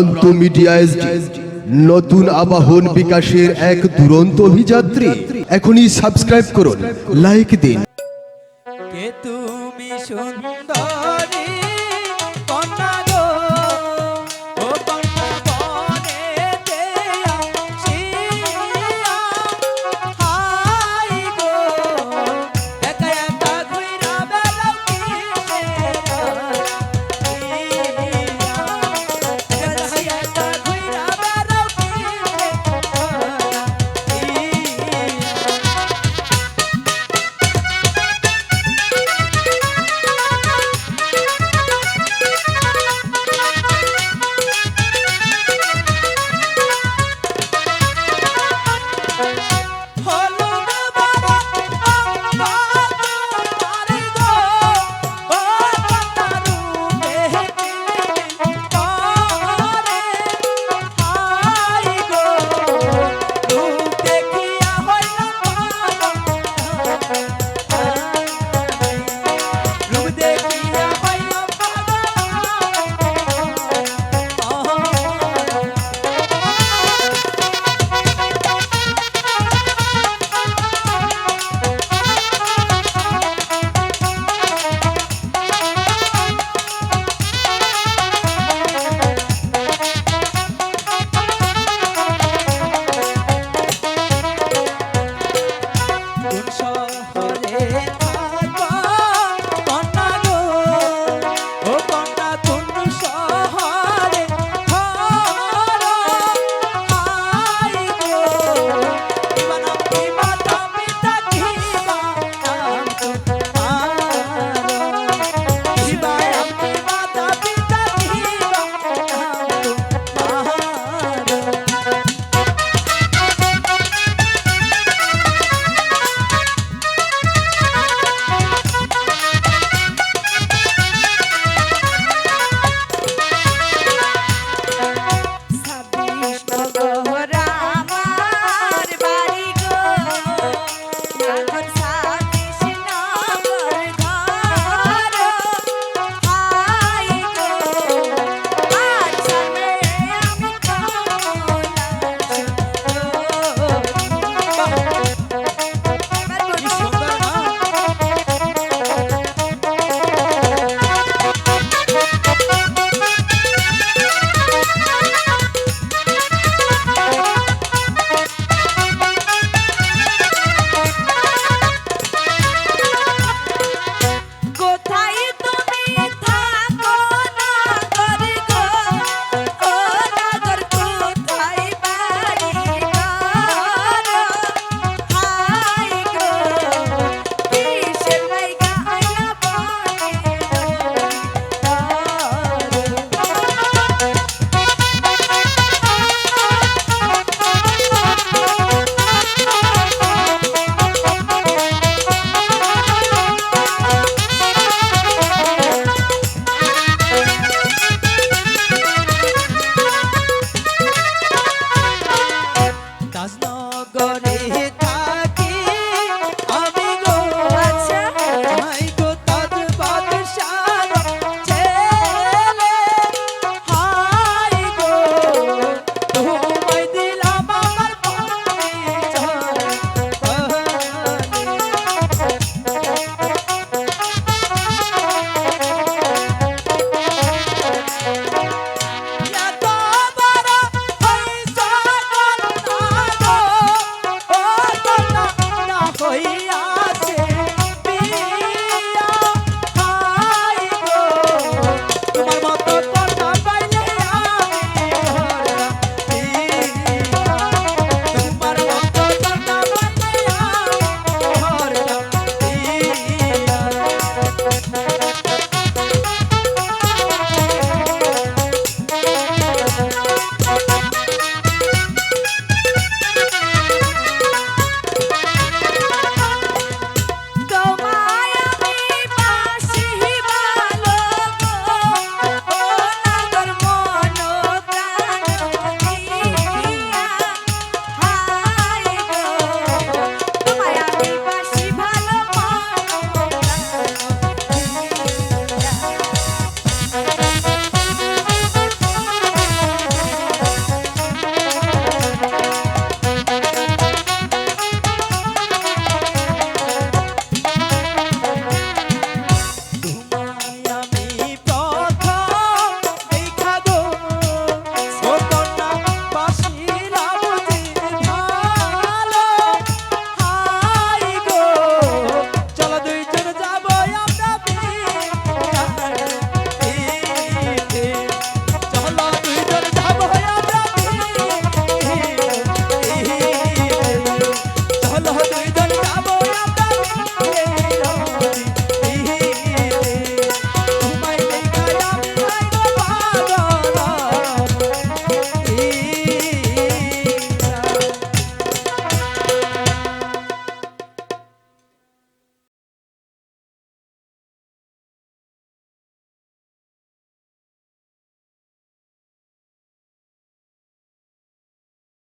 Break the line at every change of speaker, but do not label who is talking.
প্রান্ত মিডিয়া নতুন আবাহন বিকাশের এক দুরন্ত অভিযাত্রী। এখনই সাবস্ক্রাইব করুন লাইক দিন।